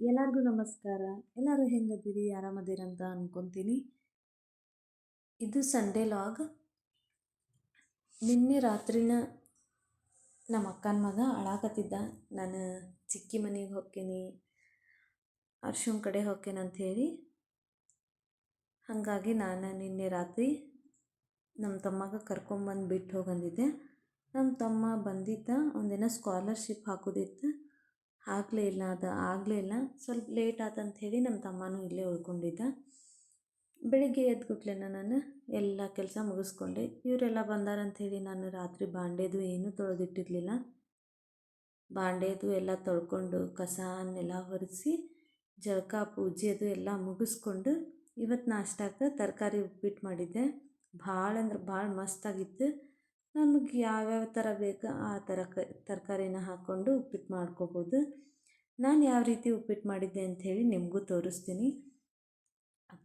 ಎಲ್ಲರಿಗೂ ನಮಸ್ಕಾರ. ಎಲ್ಲರೂ ಹೆಂಗದಿರಿ? ಆರಾಮದಿರಿ ಅಂತ ಅಂದ್ಕೊತೀನಿ ಇದು ಸಂಡೇ ಲಾಗ್ ನಿನ್ನೆ ರಾತ್ರಿನ ನಮ್ಮ ಅಕ್ಕನ ಮಗ ಅಳಾಕತ್ತಿದ್ದ. ನಾನು ಚಿಕ್ಕಿ ಮನೆಗೆ ಹೋಗ್ತೀನಿ ಅರ್ಶನ್ ಕಡೆ ಹೋಗ್ತೇನೆ ಹೇಳಿ. ಹಾಗಾಗಿ ನಾನು ನಿನ್ನೆ ರಾತ್ರಿ ನಮ್ಮ ತಮ್ಮಗ ಕರ್ಕೊಂಬಂದು ಬಿಟ್ಟು ಹೋಗಂದಿದ್ದೆ. ನಮ್ಮ ತಮ್ಮ ಬಂದಿದ್ದ. ಒಂದಿನ ಸ್ಕಾಲರ್ಶಿಪ್ ಹಾಕೋದಿತ್ತು. ಆಗಲೇ ಇಲ್ಲ, ಅದು ಆಗಲೇ ಇಲ್ಲ. ಸ್ವಲ್ಪ ಲೇಟ್ ಆತಂತ ಹೇಳಿ ನಮ್ಮ ತಮ್ಮನೂ ಇಲ್ಲೇ ಉಳ್ಕೊಂಡಿದ್ದ. ಬೆಳಿಗ್ಗೆ ಎದ್ದು ಕೂಡಲೇ ನಾನು, ಎಲ್ಲ ಕೆಲಸ ಮುಗಿಸ್ಕೊಂಡೆ. ಇವರೆಲ್ಲ ಬಂದಾರಂಥೇಳಿ ನಾನು ರಾತ್ರಿ ಬಾಂಡೆದು ಏನೂ ತೊಳೆದಿಟ್ಟಿರಲಿಲ್ಲ. ಬಾಂಡೆದು ಎಲ್ಲ ತೊಳ್ಕೊಂಡು ಕಸನ್ನೆಲ್ಲ ಹೊರಿಸಿ ಜಳಕ ಪೂಜೆದು ಎಲ್ಲ ಮುಗಿಸ್ಕೊಂಡು ಇವತ್ತು ನಾಷ್ಟಾಕ್ಕೆ ತರಕಾರಿ ಉಪ್ಪಿಟ್ಟು ಮಾಡಿದ್ದೆ. ಭಾಳ ಅಂದ್ರೆ ಭಾಳ ಮಸ್ತಾಗಿತ್ತು. ನಮಗೆ ಯಾವ್ಯಾವ ಥರ ಬೇಕು ಆ ಥರ ಕ, ತರಕಾರಿನ ಹಾಕ್ಕೊಂಡು ಉಪ್ಪಿಟ್ಟು ಮಾಡ್ಕೋಬೋದು. ನಾನು ಯಾವ ರೀತಿ ಉಪ್ಪಿಟ್ಟು ಮಾಡಿದ್ದೆ ಅಂಥೇಳಿ ನಿಮಗೂ ತೋರಿಸ್ತೀನಿ.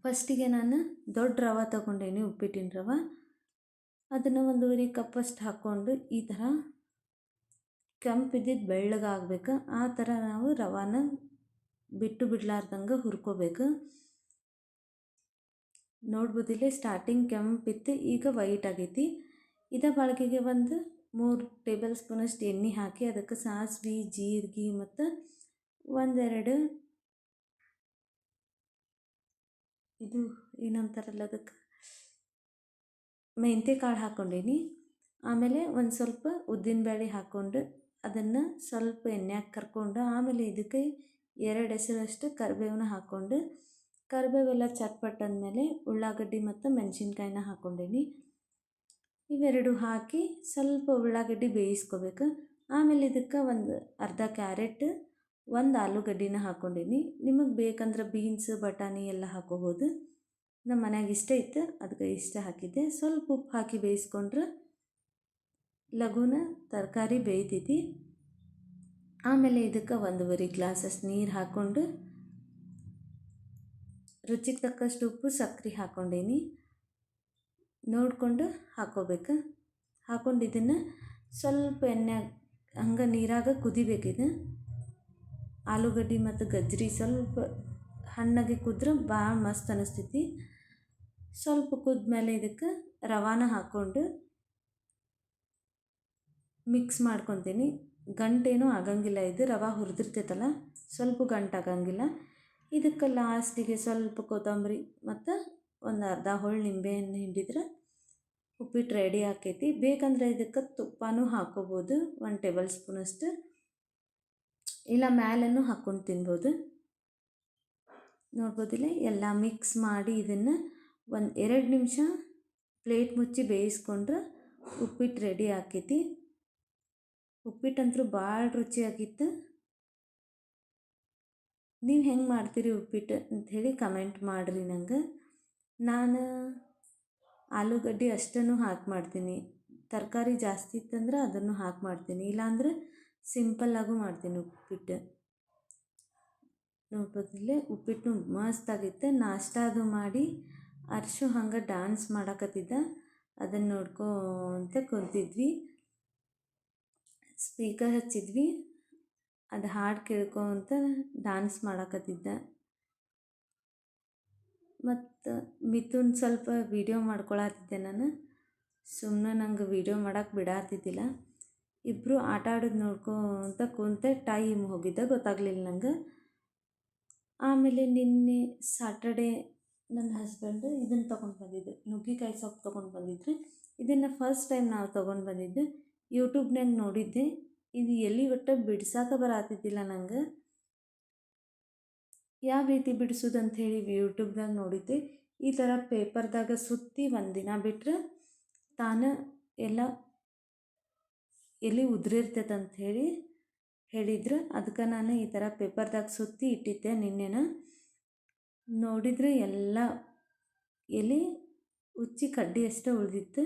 ಫಸ್ಟಿಗೆ ನಾನು ದೊಡ್ಡ ರವೆ ತೊಗೊಂಡೇನಿ, ಉಪ್ಪಿಟ್ಟಿನ ರವೆ. ಅದನ್ನು ಒಂದೂವರೆ ಕಪ್ಪಷ್ಟು ಹಾಕ್ಕೊಂಡು ಈ ಥರ ಕೆಂಪಿದ್ದಿದ್ದು ಬೆಳ್ಳಗಾಗಬೇಕು ಆ ಥರ ನಾವು ರವಾನ ಬಿಟ್ಟು ಬಿಡ್ಲಾರ್ದಂಗೆ ಹುರ್ಕೋಬೇಕು. ನೋಡ್ಬೋದಿಲ್ಲ ಸ್ಟಾರ್ಟಿಂಗ್ ಕೆಂಪಿತ್ತು ಈಗ ವೈಟ್ ಆಗೈತಿ. ಇದೇ ಬಾಳ್ಗೆಗೆ ಒಂದು ಮೂರು ಟೇಬಲ್ ಸ್ಪೂನಷ್ಟು ಎಣ್ಣೆ ಹಾಕಿ ಅದಕ್ಕೆ ಸಾಸಿವೆ, ಜೀರಿಗೆ ಮತ್ತು ಒಂದೆರಡು ಇದು ಏನಂತಾರಲ್ಲ ಅದಕ್ಕೆ ಮೆಂತ್ಯ ಕಾಳು ಹಾಕ್ಕೊಂಡೀನಿ ಆಮೇಲೆ ಒಂದು ಸ್ವಲ್ಪ ಉದ್ದಿನಬೇಳೆ ಹಾಕ್ಕೊಂಡು ಅದನ್ನು ಸ್ವಲ್ಪ ಎಣ್ಣೆಯಾಗ ಕರ್ಕೊಂಡು ಆಮೇಲೆ ಇದಕ್ಕೆ ಎರಡು ಹೆಸರಷ್ಟು ಕರಿಬೇವನ್ನ ಹಾಕ್ಕೊಂಡು ಕರಿಬೇವೆಲ್ಲ ಚಟ್ಪಟ್ ಅಂದಮೇಲೆ ಉಳ್ಳಾಗಡ್ಡಿ ಮತ್ತು ಮೆಣಸಿನ್ಕಾಯಿನ ಹಾಕ್ಕೊಂಡೀನಿ ಇವೆರಡು ಹಾಕಿ ಸ್ವಲ್ಪ ಉಳ್ಳಾಗಡ್ಡಿ ಬೇಯಿಸ್ಕೋಬೇಕು. ಆಮೇಲೆ ಇದಕ್ಕೆ ಒಂದು ಅರ್ಧ ಕ್ಯಾರೆಟ್, ಒಂದು ಆಲೂಗಡ್ಡಿನ ಹಾಕ್ಕೊಂಡೀನಿ ನಿಮಗೆ ಬೇಕಂದ್ರೆ ಬೀನ್ಸ್, ಬಟಾಣಿ ಎಲ್ಲ ಹಾಕೋಬೋದು. ನಮ್ಮ ಮನ್ಯಾಗ ಇಷ್ಟ ಇತ್ತು, ಅದಕ್ಕೆ ಇಷ್ಟ ಹಾಕಿದ್ದೆ. ಸ್ವಲ್ಪ ಉಪ್ಪು ಹಾಕಿ ಬೇಯಿಸ್ಕೊಂಡ್ರೆ ಲಘುನ ತರಕಾರಿ ಬೇಯ್ತೈತಿ. ಆಮೇಲೆ ಇದಕ್ಕೆ ಒಂದೂವರೆ ಗ್ಲಾಸಸ್ ನೀರು ಹಾಕ್ಕೊಂಡು ರುಚಿಗೆ ತಕ್ಕಷ್ಟು ಉಪ್ಪು, ಸಕ್ಕರೆ ಹಾಕ್ಕೊಂಡೀನಿ ನೋಡಿಕೊಂಡು ಹಾಕ್ಕೋಬೇಕು ಹಾಕೊಂಡು ಇದನ್ನು ಸ್ವಲ್ಪ ಎಣ್ಣೆ ಹಂಗೆ ನೀರಾಗ ಕುದಿಬೇಕು ಇದು. ಆಲೂಗಡ್ಡೆ ಮತ್ತು ಗಜ್ಜರಿ ಸ್ವಲ್ಪ ಹಣ್ಣಾಗಿ ಕುದ್ರೆ ಭಾಳ ಮಸ್ತ್ ಅನಿಸ್ತೈತಿ. ಸ್ವಲ್ಪ ಕುದ್ಮೇಲೆ ಇದಕ್ಕೆ ರವಾನ ಹಾಕ್ಕೊಂಡು ಮಿಕ್ಸ್ ಮಾಡ್ಕೊತೀನಿ. ಗಂಟೇನೂ ಆಗಂಗಿಲ್ಲ ಇದು, ರವೆ ಹುರಿದಿರ್ತೈತಲ್ಲ, ಸ್ವಲ್ಪ ಗಂಟಾಗಂಗಿಲ್ಲ ಇದಕ್ಕೆ ಲಾಸ್ಟಿಗೆ ಸ್ವಲ್ಪ ಕೊತ್ತಂಬರಿ ಮತ್ತು ಒಂದು ಅರ್ಧ ಹೋಳು ನಿಂಬೆಹಣ್ಣು ಹಿಂಡಿದ್ರೆ ಉಪ್ಪಿಟ್ಟು ರೆಡಿ ಆಕೈತಿ. ಬೇಕಂದ್ರೆ ಇದಕ್ಕೆ ತುಪ್ಪನೂ ಹಾಕೋಬೋದು ಒಂದು ಟೇಬಲ್ ಸ್ಪೂನಷ್ಟು ಇಲ್ಲ ಮ್ಯಾಲೂ ಹಾಕ್ಕೊಂಡು ತಿನ್ಬೋದು. ನೋಡ್ಬೋದಿಲ್ಲ, ಎಲ್ಲ ಮಿಕ್ಸ್ ಮಾಡಿ ಇದನ್ನು ಒಂದು ಎರಡು ನಿಮಿಷ ಪ್ಲೇಟ್ ಮುಚ್ಚಿ ಬೇಯಿಸ್ಕೊಂಡ್ರೆ ಉಪ್ಪಿಟ್ಟು ರೆಡಿ ಆಕೈತಿ. ಉಪ್ಪಿಟ್ಟಂತೂ ಭಾಳ ರುಚಿಯಾಗಿತ್ತು. ನೀವು ಹೆಂಗೆ ಮಾಡ್ತೀರಿ ಉಪ್ಪಿಟ್ಟು ಅಂಥೇಳಿ ಕಮೆಂಟ್ ಮಾಡಿರಿ ನಂಗೆ. ನಾನು ಆಲೂಗಡ್ಡೆ ಅಷ್ಟನ್ನು ಹಾಕಿ ಮಾಡ್ತೀನಿ. ತರಕಾರಿ ಜಾಸ್ತಿ ಇತ್ತಂದ್ರೆ ಅದನ್ನು ಹಾಕಿ ಮಾಡ್ತೀನಿ. ಇಲ್ಲಾಂದ್ರೆ ಸಿಂಪಲ್ಲಾಗೂ ಮಾಡ್ತೀನಿ ಉಪ್ಪಿಟ್ಟು. ನೋಡ್ಬೋದಿಲ್ಲೇ ಉಪ್ಪಿಟ್ಟು ಮಸ್ತಾಗಿತ್ತು ನಾಷ್ಟ ಅದು ಮಾಡಿ ಅರ್ಶು ಹಂಗೆ ಡ್ಯಾನ್ಸ್ ಮಾಡಕತ್ತಿದ್ದ. ಅದನ್ನು ಅಂತ ಕುಂತಿದ್ವಿ. ಸ್ಪೀಕರ್ ಹಚ್ಚಿದ್ವಿ. ಅದು ಹಾಡು ಕೇಳ್ಕೊತ ಡ್ಯಾನ್ಸ್ ಮಾಡಕತ್ತಿದ್ದ. ಮತ್ತು ಮಿಥುನ್ ಸ್ವಲ್ಪ ವೀಡಿಯೋ ಮಾಡ್ಕೊಳತ್ತಿದ್ದೆ ನಾನು. ಸುಮ್ಮನೆ ನಂಗೆ ವೀಡಿಯೋ ಮಾಡಕ್ಕೆ ಬಿಡಾತಿದ್ದಿಲ್ಲ. ಇಬ್ಬರು ಆಟ ಆಡೋದು ನೋಡ್ಕೊತ ಕುಂತೆ ಟೈಮ್ ಹೋಗಿದ್ದ, ಗೊತ್ತಾಗಲಿಲ್ಲ ನಂಗೆ. ಆಮೇಲೆ ನಿನ್ನೆ ಸಾಟರ್ಡೇ ನನ್ನ ಹಸ್ಬೆಂಡು ಇದನ್ನು ತೊಗೊಂಡು ಬಂದಿದ್ದು, ನುಗ್ಗಿಕಾಯಿ ಸೊಪ್ಪು ತೊಗೊಂಡು ಬಂದಿದ್ರು. ಇದನ್ನು ಫಸ್ಟ್ ಟೈಮ್ ನಾವು ತೊಗೊಂಡು ಬಂದಿದ್ದು. ಯೂಟ್ಯೂಬ್ನಾಗ ನೋಡಿದ್ದೆ. ಇದು ಎಲ್ಲಿ ಒಟ್ಟು ಬಿಡ್ಸಾಕ ಬರಾತಿದ್ದಿಲ್ಲ ನಂಗೆ. ಯಾವ ರೀತಿ ಬಿಡಿಸೋದು ಅಂಥೇಳಿ ಯೂಟ್ಯೂಬ್ದಾಗ ನೋಡಿದ್ದೆ. ಈ ಥರ ಪೇಪರ್ದಾಗ ಸುತ್ತಿ ಒಂದು ದಿನ ಬಿಟ್ಟರೆ ತಾನು ಎಲ್ಲ ಎಲ್ಲಿ ಉದುರಿರ್ತೈತೆ ಅಂಥೇಳಿ ಹೇಳಿದ್ರು. ಅದಕ್ಕೆ ನಾನು ಈ ಥರ ಪೇಪರ್ದಾಗ ಸುತ್ತಿ ಇಟ್ಟಿದ್ದೆ ನಿನ್ನೆನ. ನೋಡಿದರೆ ಎಲ್ಲ ಎಲೆ ಉಚ್ಚಿ ಕಡ್ಡಿ ಅಷ್ಟೇ ಉಳಿದಿತ್ತು.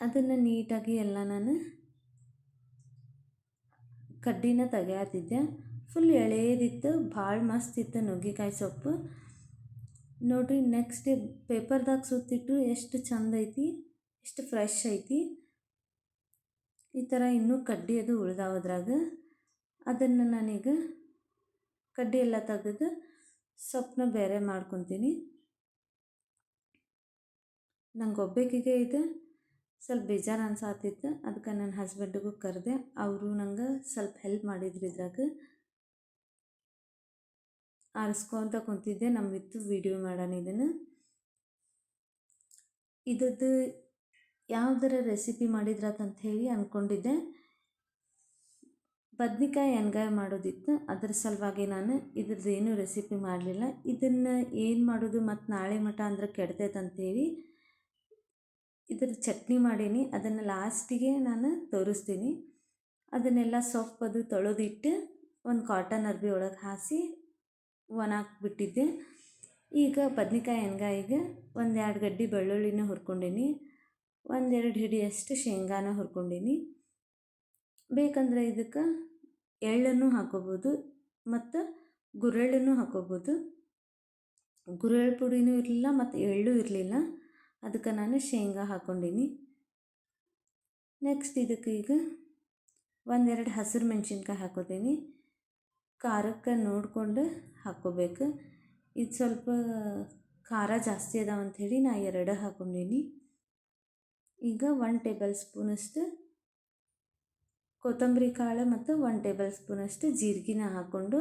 ಅದನ್ನು ನೀಟಾಗಿ ಎಲ್ಲ ನಾನು ಕಡ್ಡಿನ ತೆಗ್ಯಾತಿದ್ದೆ. ಫುಲ್ ಎಳೆಯದಿತ್ತು ಭಾಳ ಮಸ್ತ್ ಇತ್ತು ನುಗ್ಗೆಕಾಯಿ ಸೊಪ್ಪು. ನೋಡಿರಿ ನೆಕ್ಸ್ಟ್ ಪೇಪರ್ದಾಗ ಸುತ್ತಿಟ್ಟು ಎಷ್ಟು ಚಂದ ಐತಿ, ಎಷ್ಟು ಫ್ರೆಶ್ ಐತಿ. ಈ ಥರ ಇನ್ನೂ ಕಡ್ಡಿ ಅದು ಉಳ್ದಾವ ಅದ್ರಾಗ. ಅದನ್ನು ನಾನೀಗ ಕಡ್ಡಿ ಎಲ್ಲ ತೆಗೆದು ಸೊಪ್ಪನ್ನ ಬೇರೆ ಮಾಡ್ಕೊತೀನಿ. ನಂಗೆ ಒಬ್ಬಾಕಿಗೆ ಇದು ಸ್ವಲ್ಪ ಬೇಜಾರು ಅನ್ಸಾತಿತ್ತು. ಅದಕ್ಕೆ ನನ್ನ ಹಸ್ಬೆಂಡಿಗೂ ಕರೆದೆ. ಅವರು ನಂಗೆ ಸ್ವಲ್ಪ ಹೆಲ್ಪ್ ಮಾಡಿದ್ರು ಇದ್ರಾಗ. ಆರಿಸ್ಕೊಂತ ಕುಂತಿದ್ದೆ. ನಮ್ಮಿತ್ತು ವಿಡಿಯೋ ಮಾಡೋಣ ಇದನ್ನು. ಇದದ್ದು ಯಾವುದರ ರೆಸಿಪಿ ಮಾಡಿದ್ರಾತಂತ ಹೇಳಿ ಅಂದ್ಕೊಂಡಿದ್ದೆ ಬದ್ನಿಕಾಯಿ ಎಣ್ಗಾಯಿ ಮಾಡೋದಿತ್ತು. ಅದ್ರ ಸಲುವಾಗಿ ನಾನು ಇದ್ರದ್ದು ಏನೂ ರೆಸಿಪಿ ಮಾಡಲಿಲ್ಲ. ಇದನ್ನು ಏನು ಮಾಡೋದು ಮತ್ತು ನಾಳೆ ಮಠ ಅಂದ್ರೆ ಕೆಡ್ತೈತಂತೇಳಿ ಇದ್ರ ಚಟ್ನಿ ಮಾಡೀನಿ. ಅದನ್ನು ಲಾಸ್ಟಿಗೆ ನಾನು ತೋರಿಸ್ತೀನಿ. ಅದನ್ನೆಲ್ಲ ಸೊಪ್ಪದು ತೊಳೆದಿಟ್ಟು ಒಂದು ಕಾಟನ್ ಅರ್ಬಿ ಒಳಗೆ ಹಾಸಿ ಬಿಟ್ಟಿದ್ದೆ ಈಗ ಬದ್ನೆಕಾಯಿ ಎಣ್ಗಾಯಿಗೆ ಒಂದೆರಡು ಗಡ್ಡಿ ಬೆಳ್ಳುಳ್ಳಿನ ಹುರ್ಕೊಂಡೀನಿ. ಒಂದೆರಡು ಹಿಡಿಯಷ್ಟು ಶೇಂಗಾನ ಹುರ್ಕೊಂಡೀನಿ. ಬೇಕಂದ್ರೆ ಇದಕ್ಕೆ ಎಳ್ಳನ್ನು ಹಾಕೋಬೋದು ಮತ್ತು ಗುರೆಳ್ಳನ್ನು ಹಾಕೋಬೋದು. ಗುರೆಳ್ಳು ಪುಡಿನೂ ಇರಲಿಲ್ಲ ಮತ್ತು ಎಳ್ಳು ಇರಲಿಲ್ಲ. ಅದಕ್ಕೆ ನಾನು ಶೇಂಗಾ ಹಾಕ್ಕೊಂಡೀನಿ ನೆಕ್ಸ್ಟ್ ಇದಕ್ಕೆ ಈಗ ಒಂದೆರಡು ಹಸಿರು ಮೆಣಸಿನ್ಕಾಯಿ ಹಾಕೋತೀನಿ. ಖಾರಕ್ಕೆ ನೋಡಿಕೊಂಡು ಹಾಕ್ಕೋಬೇಕು. ಇದು ಸ್ವಲ್ಪ ಖಾರ ಜಾಸ್ತಿ ಅದಾವ ಅಂಥೇಳಿ ನಾ ಎರಡು ಹಾಕೊಂಡೀನಿ. ಈಗ ಒನ್ ಟೇಬಲ್ ಸ್ಪೂನಷ್ಟು ಕೊತ್ತಂಬರಿ ಕಾಳು ಮತ್ತು ಒನ್ ಟೇಬಲ್ ಸ್ಪೂನಷ್ಟು ಜೀರಿಗೆನ ಹಾಕ್ಕೊಂಡು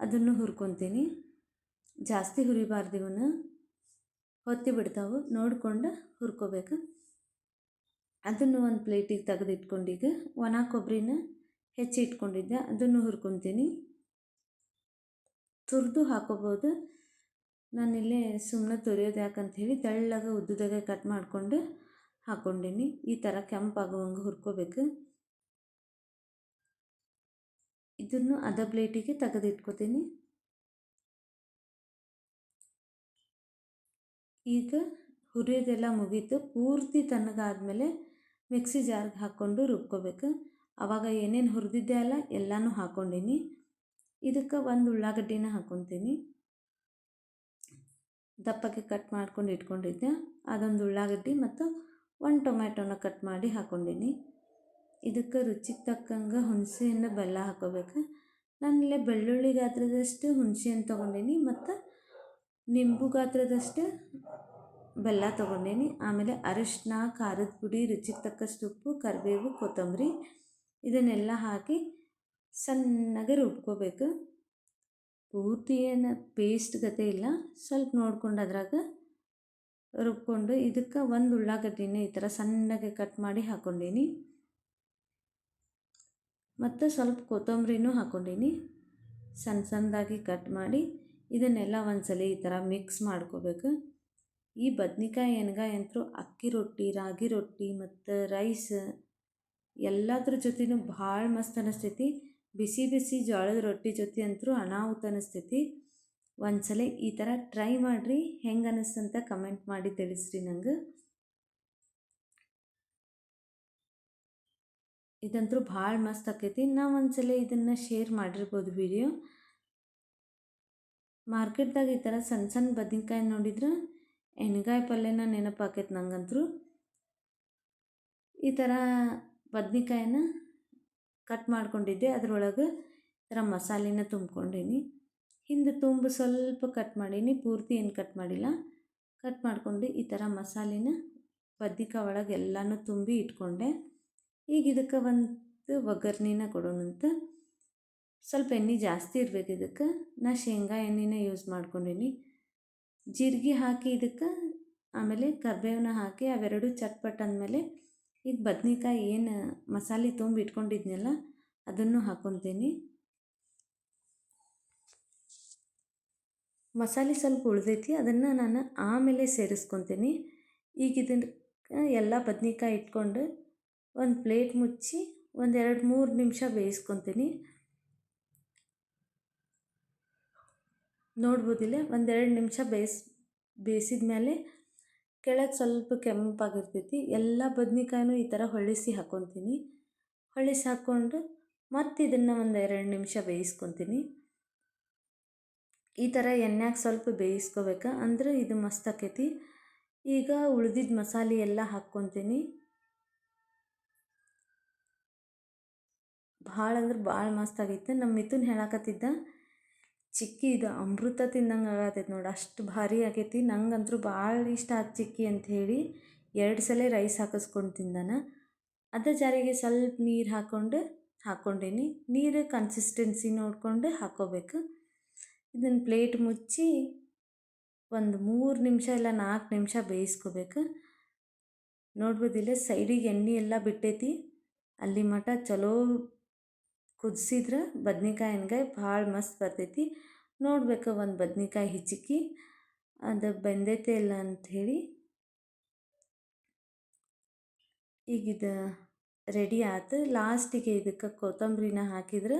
ಅದನ್ನು ಹುರ್ಕೊತೀನಿ. ಜಾಸ್ತಿ ಹುರಿಬಾರ್ದು ಇವನ್ನ ಹೊತ್ತಿ ಬಿಡ್ತಾವೆ. ನೋಡಿಕೊಂಡು ಹುರ್ಕೋಬೇಕು. ಅದನ್ನು ಒಂದು ಪ್ಲೇಟಿಗೆ ತೆಗೆದಿಟ್ಕೊಂಡೀಗ ಒಣ ಕೊಬ್ಬರಿನ ಹೆಚ್ಚಿ ಇಟ್ಕೊಂಡಿದ್ದೆ ಅದನ್ನು ಹುರ್ಕೊತೀನಿ. ತುರಿದು ಹಾಕೋಬೋದು. ನಾನಿಲ್ಲೇ ಸುಮ್ಮನೆ ತುರಿಯೋದು ಯಾಕಂತ ಹೇಳಿ ತೆಳ್ಳಗೆ ಉದ್ದುದಾಗೆ ಕಟ್ ಮಾಡಿಕೊಂಡು ಹಾಕ್ಕೊಂಡೀನಿ ಈ ಥರ ಕೆಂಪಾಗುವಂಗೆ ಹುರ್ಕೋಬೇಕು. ಇದನ್ನು ಅದ ಪ್ಲೇಟಿಗೆ ತೆಗೆದಿಟ್ಕೋತೀನಿ. ಈಗ ಹುರಿಯೋದೆಲ್ಲ ಮುಗೀತು. ಪೂರ್ತಿ ತಣ್ಣಗಾದಮೇಲೆ ಮಿಕ್ಸಿ ಜಾರ್ಗೆ ಹಾಕ್ಕೊಂಡು ರುಬ್ಕೋಬೇಕು. ಆವಾಗ ಏನೇನು ಹುರಿದಿದ್ದೆ ಅಲ್ಲ, ಎಲ್ಲನೂ ಹಾಕ್ಕೊಂಡೀನಿ ಇದಕ್ಕೆ ಒಂದು ಉಳ್ಳಾಗಡ್ಡಿನ ಹಾಕ್ಕೊತೀನಿ ದಪ್ಪಕ್ಕೆ ಕಟ್ ಮಾಡ್ಕೊಂಡು ಇಟ್ಕೊಂಡಿದ್ದೆ. ಅದೊಂದು ಉಳ್ಳಾಗಡ್ಡಿ ಮತ್ತು ಒಂದು ಟೊಮ್ಯಾಟೊನ ಕಟ್ ಮಾಡಿ ಹಾಕ್ಕೊಂಡೀನಿ ಇದಕ್ಕೆ ರುಚಿಗೆ ತಕ್ಕಂಗೆ ಹುಣಸೆಯನ್ನು ಬೆಲ್ಲ ಹಾಕೋಬೇಕು. ನಾನಿಲ್ಲಿ ಬೆಳ್ಳುಳ್ಳಿ ಗಾತ್ರದಷ್ಟು ಹುಣಸೆಯನ್ನು ತೊಗೊಂಡೀನಿ ಮತ್ತು ನಿಂಬು ಗಾತ್ರದಷ್ಟು ಬೆಲ್ಲ ತೊಗೊಂಡೀನಿ. ಆಮೇಲೆ ಅರಿಶಿನ ಖಾರದ ಪುಡಿ, ರುಚಿಗೆ ತಕ್ಕಷ್ಟು ಉಪ್ಪು, ಕರಿಬೇವು, ಕೊತ್ತಂಬರಿ ಇದನ್ನೆಲ್ಲ ಹಾಕಿ ಸಣ್ಣಗೆ ರುಬ್ಕೋಬೇಕು. ಪೂರ್ತಿ ಏನು ಪೇಸ್ಟ್ ಗತೆ ಇಲ್ಲ. ಸ್ವಲ್ಪ ನೋಡ್ಕೊಂಡು ಅದ್ರಾಗ ರುಬ್ಕೊಂಡು ಇದಕ್ಕೆ ಒಂದು ಉಳ್ಳಾಗಡ್ಡಿನ ಈ ಥರ ಸಣ್ಣಗೆ ಕಟ್ ಮಾಡಿ ಹಾಕ್ಕೊಂಡೀನಿ ಮತ್ತು ಸ್ವಲ್ಪ ಕೊತ್ತಂಬರಿನೂ ಹಾಕ್ಕೊಂಡೀನಿ ಸಣ್ಣ ಸಣ್ಣದಾಗಿ ಕಟ್ ಮಾಡಿ ಇದನ್ನೆಲ್ಲ ಒಂದ್ಸಲ ಈ ಥರ ಮಿಕ್ಸ್ ಮಾಡ್ಕೋಬೇಕು. ಈ ಬದ್ನಿಕಾಯಿ ಎಣ್ಗಾಯಿ ಅಂತೂ ಅಕ್ಕಿ ರೊಟ್ಟಿ, ರಾಗಿ ರೊಟ್ಟಿ ಮತ್ತು ರೈಸ್ ಎಲ್ಲದ್ರ ಜೊತೆನೂ ಭಾಳ ಮಸ್ತ್ ಅನ್ನಿಸ್ತೈತಿ ಬಿಸಿ ಬಿಸಿ ಜೋಳದ ರೊಟ್ಟಿ ಜೊತೆ ಅಂತೂ ಅನಾಹುತ ಅನ್ನಿಸ್ತೈತಿ ಒಂದ್ಸಲ ಈ ಥರ ಟ್ರೈ ಮಾಡಿರಿ. ಹೆಂಗೆ ಅನ್ನಿಸ್ತಂತ ಕಮೆಂಟ್ ಮಾಡಿ ತಿಳಿಸ್ರಿ ನಂಗೆ. ಇದಂತೂ ಭಾಳ ಮಸ್ತ್ ಆಕೈತಿ. ನಾ ಒಂದ್ಸಲ ಇದನ್ನು ಶೇರ್ ಮಾಡಿರ್ಬೋದು ವಿಡಿಯೋ ಮಾರ್ಕೆಟ್ದಾಗ ಈ ಥರ ಸಣ್ಣ ಸಣ್ಣ ಬದ್ನಿಕಾಯಿ ನೋಡಿದ್ರೆ ಎಣ್ಗಾಯಿ ಪಲ್ಯನ ನೆನಪಾಕೈತೆ ನಂಗಂತೂ ಈ ಥರ ಬದ್ನಿಕಾಯಿನ ಕಟ್ ಮಾಡ್ಕೊಂಡಿದ್ದೆ. ಅದರೊಳಗೆ ಥರ ಮಸಾಲೆನ ತುಂಬ್ಕೊಂಡೀನಿ. ಹಿಂದೆ ತುಂಬ ಸ್ವಲ್ಪ ಕಟ್ ಮಾಡೀನಿ. ಪೂರ್ತಿ ಏನು ಕಟ್ ಮಾಡಿಲ್ಲ. ಕಟ್ ಮಾಡಿಕೊಂಡು ಈ ಥರ ಮಸಾಲೆನ ಬದ್ನಿಕಾಯಿ ಒಳಗೆ ಎಲ್ಲನೂ ತುಂಬಿ ಇಟ್ಕೊಂಡೆ. ಈಗ ಇದಕ್ಕೆ ಒಂದು ಒಗ್ಗರ್ಣೆನ ಕೊಡೋಣಂತ. ಸ್ವಲ್ಪ ಎಣ್ಣೆ ಜಾಸ್ತಿ ಇರಬೇಕು ಇದಕ್ಕೆ. ನಾ ಶೇಂಗಾ ಎಣ್ಣೆನ ಯೂಸ್ ಮಾಡ್ಕೊಂಡೀನಿ. ಜೀರಿಗೆ ಹಾಕಿ ಇದಕ್ಕೆ ಆಮೇಲೆ ಕರ್ಬೇವನ್ನ ಹಾಕಿ ಅವೆರಡು ಚಟ್ಪಟ್ ಅಂದಮೇಲೆ ಈಗ ಬದ್ನಿಕಾಯಿ ಏನು ಮಸಾಲೆ ತುಂಬಿ ಇಟ್ಕೊಂಡಿದ್ನಲ್ಲ, ಅದನ್ನು ಹಾಕ್ಕೊತೀನಿ ಮಸಾಲೆ ಸ್ವಲ್ಪ ಉಳಿದೈತಿ, ಅದನ್ನು ನಾನು ಆಮೇಲೆ ಸೇರಿಸ್ಕೊತೀನಿ. ಈಗ ಇದನ್ನ ಎಲ್ಲ ಬದ್ನಿಕಾಯಿ ಇಟ್ಕೊಂಡು ಒಂದು ಪ್ಲೇಟ್ ಮುಚ್ಚಿ ಒಂದು ಎರಡು ಮೂರು ನಿಮಿಷ ಬೇಯಿಸ್ಕೊತೀನಿ. ನೋಡ್ಬೋದಿಲ್ಲ ಒಂದೆರಡು ನಿಮಿಷ ಬೇಯಿಸ್ ಬೇಯಿಸಿದ ಮೇಲೆ ಕೆಳಗೆ ಸ್ವಲ್ಪ ಕೆಂಪಾಗಿರ್ತೈತಿ. ಎಲ್ಲ ಬದ್ನಿಕಾಯಿನೂ ಈ ಥರ ಹೊಳಿಸಿ ಹಾಕ್ಕೊತೀನಿ ಹೊಳಿಸಿ ಹಾಕ್ಕೊಂಡು ಮತ್ತು ಇದನ್ನು ಒಂದು ಎರಡು ನಿಮಿಷ ಬೇಯಿಸ್ಕೊತೀನಿ. ಈ ಥರ ಎಣ್ಣೆಗೆ ಸ್ವಲ್ಪ ಬೇಯಿಸ್ಕೋಬೇಕು. ಅಂದರೆ ಇದು ಮಸ್ತ್ ಆಕೈತಿ. ಈಗ ಉಳ್ದಿದ್ದ ಮಸಾಲೆ ಎಲ್ಲ ಹಾಕ್ಕೊತೀನಿ. ಭಾಳ ಅಂದ್ರೆ ಭಾಳ ಮಸ್ತ್ ಆಗೈತೆ. ನಮ್ಮ ಮಿಥುನ್ ಹೇಳಕತ್ತಿದ್ದ ಚಿಕ್ಕಿ ಇದು ಅಮೃತ ತಿಂದಂಗೆ ಆಗತೈತೆ ನೋಡಿ, ಅಷ್ಟು ಭಾರಿ ಆಗೈತಿ. ನಂಗಂತೂ ಭಾಳ ಇಷ್ಟ ಆದ ಚಿಕ್ಕಿ ಅಂತ ಹೇಳಿ ಎರಡು ಸಲ ರೈಸ್ ಹಾಕಿಸ್ಕೊಂಡು ತಿಂದಾನ. ಅದೇ ಜಾರಿಗೆ ಸ್ವಲ್ಪ ನೀರು ಹಾಕ್ಕೊಂಡು ಹಾಕ್ಕೊಂಡೇನಿ ನೀರು ಕನ್ಸಿಸ್ಟೆನ್ಸಿ ನೋಡಿಕೊಂಡು ಹಾಕ್ಕೋಬೇಕು ಇದನ್ನು ಪ್ಲೇಟ್ ಮುಚ್ಚಿ ಒಂದು ಮೂರು ನಿಮಿಷ ಇಲ್ಲ ನಾಲ್ಕು ನಿಮಿಷ ಬೇಯಿಸ್ಕೋಬೇಕು. ನೋಡ್ಬೋದಿಲ್ಲ ಸೈಡಿಗೆ ಎಣ್ಣೆ ಎಲ್ಲ ಬಿಟ್ಟೈತಿ. ಅಲ್ಲಿ ಮಠ ಚಲೋ ಕುದಿಸಿದ್ರೆ ಬದ್ನಿಕಾಯಿ ಎಣ್ಗಾಯಿ ಭಾಳ ಮಸ್ತ್ ಬರ್ತೈತಿ. ನೋಡ್ಬೇಕು ಒಂದು ಬದ್ನಿಕಾಯಿ ಹಿಚಕಿ, ಅದು ಬೆಂದೈತೆ ಇಲ್ಲ ಅಂಥೇಳಿ ಈಗ ಇದು ರೆಡಿ ಆಯ್ತು ಲಾಸ್ಟಿಗೆ ಇದಕ್ಕೆ ಕೊತ್ತಂಬರಿನ ಹಾಕಿದ್ರೆ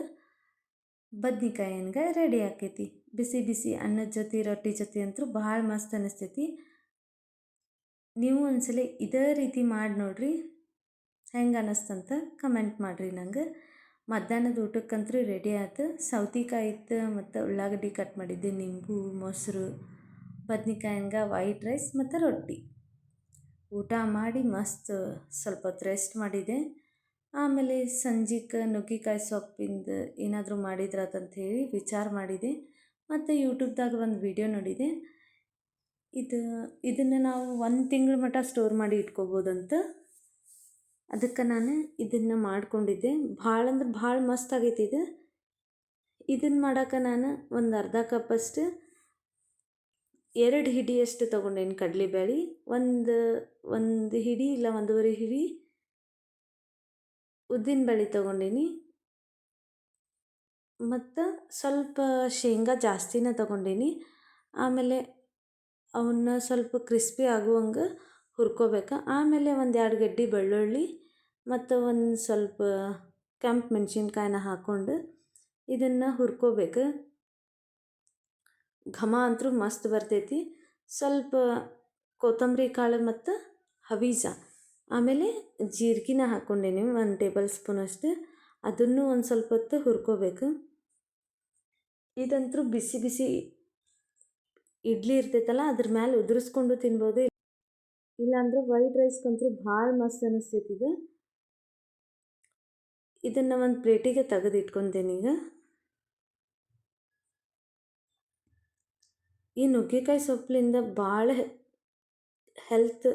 ಬದ್ನಿಕಾಯಿ ಎಣ್ಗಾಯಿ ರೆಡಿ ಆಕೈತಿ. ಬಿಸಿ ಬಿಸಿ ಅನ್ನದ ಜೊತೆ, ರೊಟ್ಟಿ ಜೊತೆ ಅಂತೂ ಭಾಳ ಮಸ್ತ್ ಅನ್ನಿಸ್ತೈತಿ ನೀವು ಒಂದ್ಸಲ ಇದೇ ರೀತಿ ಮಾಡಿ ನೋಡ್ರಿ. ಹೆಂಗೆ ಅನ್ನಿಸ್ತಂತ ಕಮೆಂಟ್ ಮಾಡಿರಿ ನಂಗೆ. ಮಧ್ಯಾಹ್ನದ ಊಟಕ್ಕಂತೂ ರೆಡಿ ಆಯ್ತು ಸೌತೆಕಾಯಿ ಇತ್ತು ಮತ್ತು ಉಳ್ಳಾಗಡ್ಡಿ ಕಟ್ ಮಾಡಿದ್ದೆ, ನಿಂಬು, ಮೊಸರು, ಬದ್ನಿಕಾಯಿ ಹಂಗೆ ವೈಟ್ ರೈಸ್ ಮತ್ತು ರೊಟ್ಟಿ. ಊಟ ಮಾಡಿ ಮಸ್ತ್ ಸ್ವಲ್ಪ ಹೊತ್ತು ರೆಸ್ಟ್ ಮಾಡಿದೆ. ಆಮೇಲೆ ಸಂಜೆಗೆ ನುಗ್ಗಿಕಾಯಿ ಸೊಪ್ಪಿಂದ ಏನಾದರೂ ಮಾಡಿದ್ರಾತಂತ ಹೇಳಿ ವಿಚಾರ ಮಾಡಿದೆ. ಮತ್ತು ಯೂಟ್ಯೂಬ್ದಾಗ ಒಂದು ವಿಡಿಯೋ ನೋಡಿದೆ. ಇದು, ಇದನ್ನು ನಾವು ಒಂದು ತಿಂಗಳ ಮಟ್ಟ ಸ್ಟೋರ್ ಮಾಡಿ ಇಟ್ಕೋಬೋದಂತ ಅದಕ್ಕೆ ನಾನು ಇದನ್ನು ಮಾಡ್ಕೊಂಡಿದ್ದೆ. ಭಾಳ ಅಂದ್ರೆ ಭಾಳ ಮಸ್ತ್ ಆಗೈತಿ ಇದು. ಇದನ್ನು ಮಾಡೋಕೆ ನಾನು ಒಂದು ಅರ್ಧ ಕಪ್ಪಷ್ಟು ಎರಡು ಹಿಡಿಯಷ್ಟು ತೊಗೊಂಡೇನಿ ಕಡಲೆಬೇಳೆ ಒಂದು ಒಂದು ಹಿಡಿ ಇಲ್ಲ ಒಂದೂವರೆ ಹಿಡಿ ಉದ್ದಿನ ಬೇಳೆ ತೊಗೊಂಡೀನಿ. ಮತ್ತು ಸ್ವಲ್ಪ ಶೇಂಗಾ ಜಾಸ್ತಿನೇ ತೊಗೊಂಡೀನಿ. ಆಮೇಲೆ ಅವನ್ನ ಸ್ವಲ್ಪ ಕ್ರಿಸ್ಪಿ ಆಗುವಂಗೆ ಹುರ್ಕೋಬೇಕು? ಆಮೇಲೆ ಒಂದು ಎರಡು ಗಡ್ಡೆ ಬೆಳ್ಳುಳ್ಳಿ ಮತ್ತು ಒಂದು ಸ್ವಲ್ಪ ಕೆಂಪು ಮೆಣಸಿನ್ಕಾಯಿನ ಹಾಕ್ಕೊಂಡು ಇದನ್ನು ಹುರ್ಕೋಬೇಕು. ಘಮ ಅಂತೂ ಮಸ್ತ್ ಬರ್ತೈತಿ. ಸ್ವಲ್ಪ ಕೊತ್ತಂಬರಿ ಕಾಳು ಮತ್ತು ಹವೀಜ. ಆಮೇಲೆ ಜೀರಿಗೆನ ಹಾಕ್ಕೊಂಡೇನಿ ಒಂದು ಟೇಬಲ್ ಸ್ಪೂನ್ ಅಷ್ಟು. ಅದನ್ನು ಒಂದು ಸ್ವಲ್ಪ ಹೊತ್ತು ಹುರ್ಕೋಬೇಕು. ಇದಂತೂ ಬಿಸಿ ಬಿಸಿ ಇಡ್ಲಿ ಇರ್ತೈತಲ್ಲ, ಅದ್ರ ಮೇಲೆ ಉದುರಿಸ್ಕೊಂಡು ತಿನ್ಬೋದು ಇಲ್ಲಾಂದ್ರೆ ವೈಟ್ ರೈಸ್ಗಂತೂ ಭಾಳ ಮಸ್ತ್ ಅನ್ನಿಸ್ತೈತಿ ಇದು ಇದನ್ನು ಒಂದು ಪ್ಲೇಟಿಗೆ ತೆಗೆದು ಇಟ್ಕೊತೀನಿ ಈಗ. ಈ ನುಗ್ಗೆಕಾಯಿ ಸೊಪ್ಪಿನಿಂದ ಭಾಳ ಹೆಲ್ತ್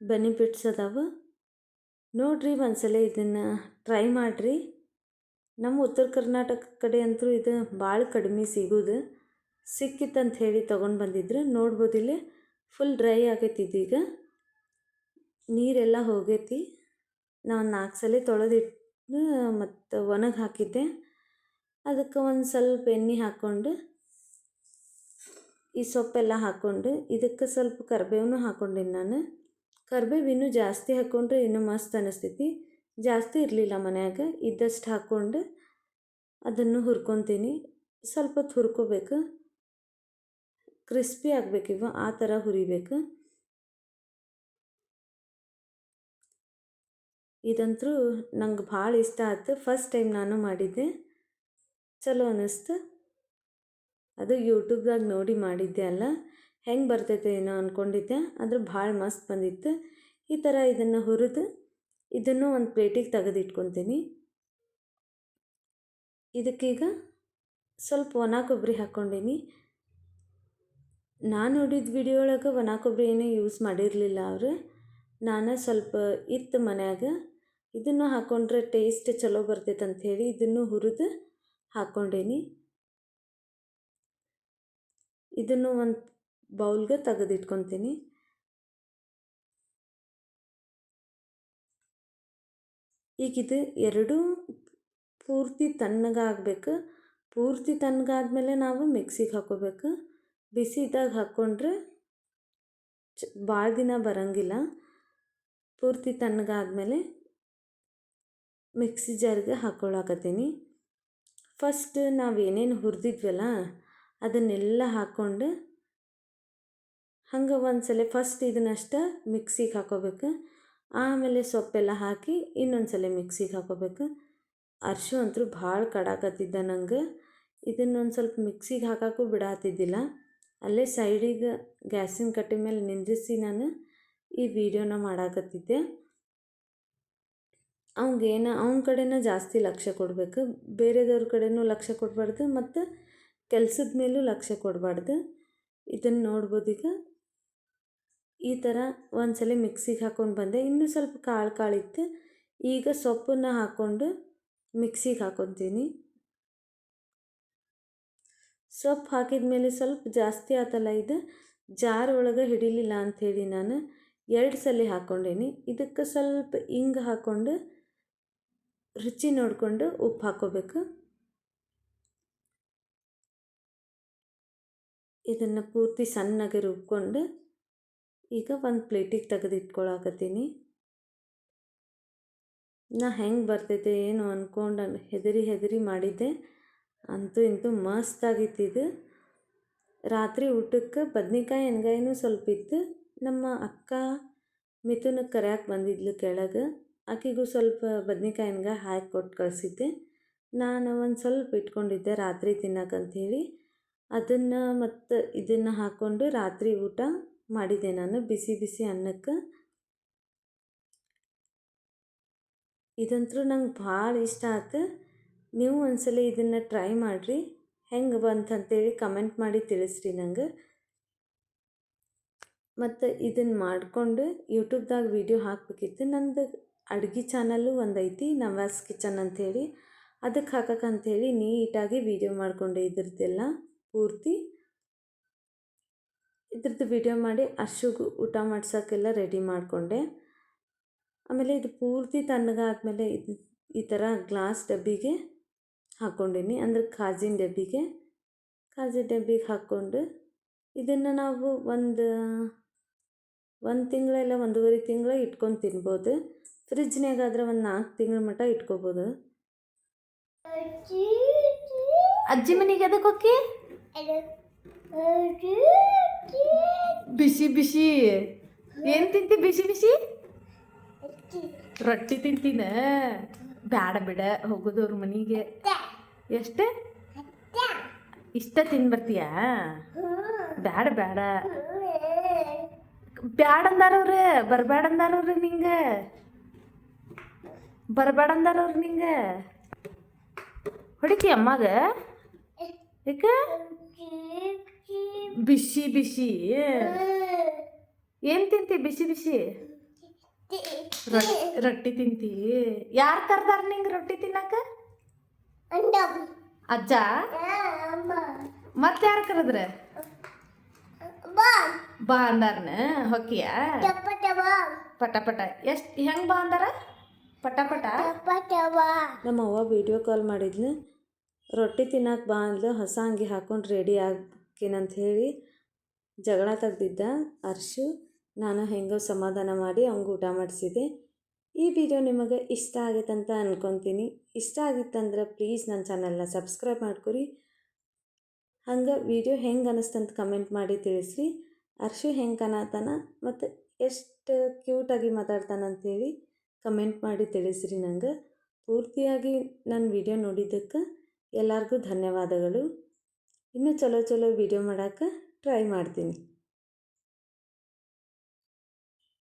ಬೆನಿಫಿಟ್ಸ್ ಅದಾವೆ. ನೋಡಿರಿ ಒಂದ್ಸಲ ಇದನ್ನು ಟ್ರೈ ಮಾಡಿರಿ. ನಮ್ಮ ಉತ್ತರ ಕರ್ನಾಟಕ ಕಡೆ ಅಂತೂ ಇದು ಭಾಳ ಕಡಿಮೆ ಸಿಗೋದು. ಸಿಕ್ಕಿತ್ತಂತ ಹೇಳಿ ತೊಗೊಂಡು ಬಂದಿದ್ರು ನೋಡ್ಬೋದಿಲ್ಲ. ಫುಲ್ ಡ್ರೈ ಆಗೈತಿ ಇದೀಗ. ನೀರೆಲ್ಲ ಹೋಗೈತಿ. ನಾನು ನಾಲ್ಕು ಸಲ ತೊಳೆದಿಟ್ಟು ಮತ್ತು ಒಣಗಿ ಹಾಕಿದ್ದೆ. ಅದಕ್ಕೆ ಒಂದು ಸ್ವಲ್ಪ ಎಣ್ಣೆ ಹಾಕ್ಕೊಂಡು ಈ ಸೊಪ್ಪೆಲ್ಲ ಹಾಕ್ಕೊಂಡು ಇದಕ್ಕೆ ಸ್ವಲ್ಪ ಕರಿಬೇವನು ಹಾಕ್ಕೊಂಡಿನಿ ನಾನು. ಕರಿಬೇವು ಇನ್ನೂ ಜಾಸ್ತಿ ಹಾಕ್ಕೊಂಡ್ರೆ ಇನ್ನೂ ಮಸ್ತ್ ಅನ್ನಿಸ್ತೈತಿ ಜಾಸ್ತಿ ಇರಲಿಲ್ಲ ಮನ್ಯಾಗ, ಇದ್ದಷ್ಟು ಹಾಕ್ಕೊಂಡು ಅದನ್ನು ಹುರ್ಕೊತೀನಿ. ಸ್ವಲ್ಪ ಹೊತ್ತು ಹುರ್ಕೋಬೇಕು. ಕ್ರಿಸ್ಪಿ ಆಗಬೇಕಿವ ಆ ಥರ ಹುರಿಬೇಕು. ಇದಂತೂ ನಂಗೆ ಭಾಳ ಇಷ್ಟ ಆಯ್ತು ಫಸ್ಟ್ ಟೈಮ್ ನಾನು ಮಾಡಿದ್ದೆ. ಚಲೋ ಅನ್ನಿಸ್ತು ಅದು ಯೂಟ್ಯೂಬ್ದಾಗ ನೋಡಿ ಮಾಡಿದ್ದೆ ಅಲ್ಲ. ಹೆಂಗೆ ಬರ್ತೈತೆ ಏನೋ ಅಂದ್ಕೊಂಡಿದ್ದೆ ಆದ್ರೆ ಭಾಳ ಮಸ್ತ್ ಬಂದಿತ್ತು. ಈ ಥರ ಇದನ್ನು ಹುರಿದು ಇದನ್ನು ಒಂದು ಪ್ಲೇಟಿಗೆ ತೆಗೆದಿಟ್ಕೊತೀನಿ. ಇದಕ್ಕೀಗ ಸ್ವಲ್ಪ ಒಣ ಕೊಬ್ಬರಿ ಹಾಕ್ಕೊಂಡೀನಿ. ನಾನು ನೋಡಿದ ವಿಡಿಯೋ ಒಳಗೆ ಒಣ ಕೊಬ್ಬರಿ ಏನೂ ಯೂಸ್ ಮಾಡಿರಲಿಲ್ಲ ಅವರು. ನಾನು ಸ್ವಲ್ಪ ಇತ್ತು ಮನ್ಯಾಗ. ಇದನ್ನು ಹಾಕ್ಕೊಂಡ್ರೆ ಟೇಸ್ಟ್ ಚಲೋ ಬರ್ತೈತೆ ಅಂಥೇಳಿ ಇದನ್ನು ಹುರಿದು ಹಾಕ್ಕೊಂಡೇನಿ ಇದನ್ನು ಒಂದು ಬೌಲ್ಗೆ ತೆಗೆದಿಟ್ಕೊತೀನಿ. ಈಗ ಇದು ಎರಡೂ ಪೂರ್ತಿ ತಣ್ಣಗಾಗಬೇಕು. ಪೂರ್ತಿ ತಣ್ಣಗಾದ್ಮೇಲೆ ನಾವು ಮಿಕ್ಸಿಗೆ ಹಾಕ್ಕೋಬೇಕು ಬಿಸಿ ಇದ್ದಾಗ ಹಾಕ್ಕೊಂಡ್ರೆ ಚ ಭಾಳ ದಿನ ಬರೋಂಗಿಲ್ಲ. ಪೂರ್ತಿ ತಣ್ಣಗಾದ್ಮೇಲೆ ಮಿಕ್ಸಿ ಜಾರ್ಗೆ ಹಾಕ್ಕೊಳಕತ್ತೀನಿ ಫಸ್ಟ್ ನಾವು ಏನೇನು ಹುರಿದಿದ್ವಲ್ಲ ಅದನ್ನೆಲ್ಲ ಹಾಕ್ಕೊಂಡು ಹಂಗೆ ಒಂದು ಸಲ ಫಸ್ಟ್ ಇದನ್ನಷ್ಟ ಮಿಕ್ಸಿಗೆ ಹಾಕೋಬೇಕು. ಆಮೇಲೆ ಸೊಪ್ಪೆಲ್ಲ ಹಾಕಿ ಇನ್ನೊಂದು ಸಲ ಮಿಕ್ಸಿಗೆ ಹಾಕೋಬೇಕು. ಅರ್ಶು ಅಂತೂ ಭಾಳ ಕಡಾಕತ್ತಿದ್ದ ನಂಗೆ. ಇದನ್ನೊಂದು ಸ್ವಲ್ಪ ಮಿಕ್ಸಿಗೆ ಹಾಕೋಕ್ಕೂ ಬಿಡಾತಿದ್ದಿಲ್ಲ. ಅಲ್ಲೇ ಸೈಡಿಗೆ ಗ್ಯಾಸಿನ ಕಟ್ಟೆ ಮೇಲೆ ನಿಂದ್ರಿಸಿ ನಾನು ಈ ವಿಡಿಯೋನ ಮಾಡಾಕತ್ತಿದ್ದೆ. ಅವಂಗೇನ ಅವನ ಕಡೆನ ಜಾಸ್ತಿ ಲಕ್ಷ್ಯ ಕೊಡಬೇಕು. ಬೇರೆದವ್ರ ಕಡೆನೂ ಲಕ್ಷ್ಯ ಕೊಡಬಾರ್ದು ಮತ್ತು ಕೆಲಸದ ಮೇಲೂ ಲಕ್ಷ್ಯ ಕೊಡಬಾರ್ದು. ಇದನ್ನು ನೋಡ್ಬೋದು ಈಗ. ಈ ಥರ ಒಂದು ಸಲ ಮಿಕ್ಸಿಗೆ ಹಾಕ್ಕೊಂಡು ಬಂದೆ. ಇನ್ನೂ ಸ್ವಲ್ಪ ಕಾಳು ಕಾಳಿತ್ತು. ಈಗ ಸೊಪ್ಪನ್ನು ಹಾಕ್ಕೊಂಡು ಮಿಕ್ಸಿಗೆ ಹಾಕ್ಕೊತೀನಿ ಸೊಪ್ಪು ಹಾಕಿದ ಮೇಲೆ ಸ್ವಲ್ಪ ಜಾಸ್ತಿ ಆತಲ್ಲ ಇದು? ಜಾರ್ ಒಳಗೆ ಹಿಡಿಲಿಲ್ಲ ಅಂಥೇಳಿ ನಾನು ಎರಡು ಸಲ ಹಾಕ್ಕೊಂಡೇನಿ ಇದಕ್ಕೆ ಸ್ವಲ್ಪ ಹಿಂಗೆ ಹಾಕ್ಕೊಂಡು ರುಚಿ ನೋಡಿಕೊಂಡು ಉಪ್ಪು ಹಾಕ್ಕೋಬೇಕು ಇದನ್ನು ಪೂರ್ತಿ ಸಣ್ಣಗೆ ರುಬ್ಕೊಂಡು ಈಗ ಒಂದು ಪ್ಲೇಟಿಗೆ ತೆಗೆದಿಟ್ಕೊಳಕತ್ತೀನಿ ನಾ ಹೆಂಗೆ ಬರ್ತೈತೆ ಏನು ಅಂದ್ಕೊಂಡು ಹೆದರಿ ಹೆದರಿ ಮಾಡಿದ್ದೆ. ಅಂತೂ ಇಂತೂ ಮಸ್ತಾಗಿತ್ತು ಇದು. ರಾತ್ರಿ ಊಟಕ್ಕೆ ಬದ್ನಿಕಾಯಿ ಎಣ್ಗಾಯಿನೂ ಸ್ವಲ್ಪ ಇತ್ತು. ನಮ್ಮ ಅಕ್ಕ ಮಿಥುನಕ್ಕೆ ಕರೆಯಕ್ಕೆ ಬಂದಿದ್ಲು ಕೆಳಗೆ. ಆಕೆಗೂ ಸ್ವಲ್ಪ ಬದ್ನಿಕಾಯಿ ಎಣ್ಗಾಯಿ ಹಾಕಿ ಕೊಟ್ಟು ಕಳಿಸಿದ್ದೆ. ನಾನು ಒಂದು ಸ್ವಲ್ಪ ಇಟ್ಕೊಂಡಿದ್ದೆ ರಾತ್ರಿ ತಿನ್ನಕ್ಕಂಥೇಳಿ ಅದನ್ನು ಮತ್ತು ಇದನ್ನು ಹಾಕ್ಕೊಂಡು ರಾತ್ರಿ ಊಟ ಮಾಡಿದ್ದೆ ನಾನು ಬಿಸಿ ಬಿಸಿ ಅನ್ನಕ್ಕೆ. ಇದಂತೂ ನಂಗೆ ಭಾಳ ಇಷ್ಟ ಆಯ್ತು ನೀವು ಒಂದ್ಸಲ ಇದನ್ನು ಟ್ರೈ ಮಾಡಿರಿ. ಹೆಂಗೆ ಬಂತಂತೇಳಿ ಕಮೆಂಟ್ ಮಾಡಿ ತಿಳಿಸ್ರಿ ನಂಗೆ. ಮತ್ತು ಇದನ್ನು ಮಾಡಿಕೊಂಡು ಯೂಟ್ಯೂಬ್ದಾಗ ವೀಡಿಯೋ ಹಾಕಬೇಕಿತ್ತು. ನಂದು ಅಡುಗೆ ಚಾನಲ್ಲು ಒಂದೈತಿ, ನವಾಸ್ ಕಿಚನ್ ಅಂಥೇಳಿ ಅದಕ್ಕೆ ಹಾಕಕ್ಕಂಥೇಳಿ ನೀಟಾಗಿ ವೀಡಿಯೋ ಮಾಡಿಕೊಂಡೆ ಇದ್ರದ್ದೆಲ್ಲ ಪೂರ್ತಿ. ಇದ್ರದ್ದು ವೀಡಿಯೋ ಮಾಡಿ ಅರ್ಶಿಗೆ ಊಟ ಮಾಡ್ಸೋಕ್ಕೆಲ್ಲ ರೆಡಿ ಮಾಡಿಕೊಂಡೆ. ಆಮೇಲೆ ಇದು ಪೂರ್ತಿ ತಣ್ಣಗಾದ್ಮೇಲೆ ಇದು ಈ ಥರ ಗ್ಲಾಸ್ ಡಬ್ಬಿಗೆ ಹಾಕ್ಕೊಂಡೀನಿ. ಅಂದ್ರೆ ಕಾಜಿನ ಡಬ್ಬಿಗೆ ಕಾಜಿನ ಡಬ್ಬಿಗೆ ಹಾಕ್ಕೊಂಡು ಇದನ್ನು ನಾವು ಒಂದು ಒಂದು ತಿಂಗಳ ಇಲ್ಲ ಒಂದೂವರೆ ತಿಂಗಳ ಇಟ್ಕೊಂಡು ತಿನ್ಬೋದು. ಫ್ರಿಜ್ನಾಗಾದ್ರೆ ಒಂದು ನಾಲ್ಕು ತಿಂಗಳ ಮಟ್ಟ ಇಟ್ಕೋಬೋದು. ಅಜ್ಜಿ ಮನೆಗೆ ಅದಕ್ಕೆ ಹೋಗಿ ಬಿಸಿ ಬಿಸಿ. ಏನು ತಿಂತಿ ಬಿಸಿ ಬಿಸಿ? ರೊಟ್ಟಿ ತಿಂತೀನ. ಬೇಡ ಬಿಡ ಹೋಗೋದವ್ರ ಮನೆಗೆ. ಎಷ್ಟೇ? ಇಷ್ಟ ತಿನ್ಬರ್ತೀಯಾ? ಬ್ಯಾಡ ಬ್ಯಾಡ. ಬ್ಯಾಡ ಅಂದಾರವ್ರ, ಬರ್ಬ್ಯಾಡ ಅಂದಾರವ್ರ ನಿಂಗೆ. ಬರ್ಬ್ಯಾಡ ಅಂದಾರವ್ರ ನಿಂಗೆ. ಹೊಡಿತಿ ಅಮ್ಮಾಗ? ಏಕ? ಬಿಸಿ ಬಿಸಿ. ಏನು ತಿಂತಿ ಬಿಸಿ ಬಿಸಿ? ರೊಟ್ಟಿ ರೊಟ್ಟಿ ತಿಂತಿ. ಯಾರು ಕರ್ದಾರ ನಿಂಗೆ ರೊಟ್ಟಿ ತಿನ್ನಕ? ಅಜ್ಜ? ಮತ್ತೆ ಯಾರು ಕರೆದ್ರ? ಬಾ. ಅಂದಾರನ? ಹೊಕ್ಕಿಯ? ಪಟ ಪಟ. ಎಷ್ಟು ಹೆಂಗೆ ಬಾ ಅಂದಾರ? ಪಟ ಪಟ. ನಮ್ಮ ಅವ್ವ ವಿಡಿಯೋ ಕಾಲ್ ಮಾಡಿದ್ಲು. ರೊಟ್ಟಿ ತಿನ್ನಕ್ಕೆ ಬಾ ಅಂದ್ಲು. ಹೊಸ ಅಂಗಿ ಹಾಕೊಂಡು ರೆಡಿ ಆಗ್ಕೇನಂತ ಹೇಳಿ ಜಗಳ ತೆಗ್ದಿದ್ದ ಅರ್ಶು. ನಾನು ಹೆಂಗೋ ಸಮಾಧಾನ ಮಾಡಿ ಅವಂಗೆ ಊಟ ಮಾಡಿಸಿದೆ. ಈ ವಿಡಿಯೋ ನಿಮಗೆ ಇಷ್ಟ ಆಗೈತೆ ಅಂತ ಅಂದ್ಕೊತೀನಿ ಇಷ್ಟ ಆಗಿತ್ತಂದ್ರೆ ಪ್ಲೀಸ್ ನನ್ನ ಚಾನಲ್ನ ಸಬ್ಸ್ಕ್ರೈಬ್ ಮಾಡ್ಕೊರಿ. ಹಂಗೆ ವಿಡಿಯೋ ಹೆಂಗೆ ಅನ್ನಿಸ್ತಂತ ಕಮೆಂಟ್ ಮಾಡಿ ತಿಳಿಸ್ರಿ. ಅರ್ಶು ಹೆಂಗೆ ಕಾಣತಾನ ಮತ್ತು ಎಷ್ಟು ಕ್ಯೂಟಾಗಿ ಮಾತಾಡ್ತಾನಂತೇಳಿ ಕಮೆಂಟ್ ಮಾಡಿ ತಿಳಿಸ್ರಿ ನಂಗೆ. ಪೂರ್ತಿಯಾಗಿ ನನ್ನ ವಿಡಿಯೋ ನೋಡಿದ್ದಕ್ಕೆ ಎಲ್ಲರಿಗೂ ಧನ್ಯವಾದಗಳು. ಇನ್ನೂ ಚಲೋ ಚಲೋ ವಿಡಿಯೋ ಮಾಡೋಕ್ಕೆ ಟ್ರೈ ಮಾಡ್ತೀನಿ.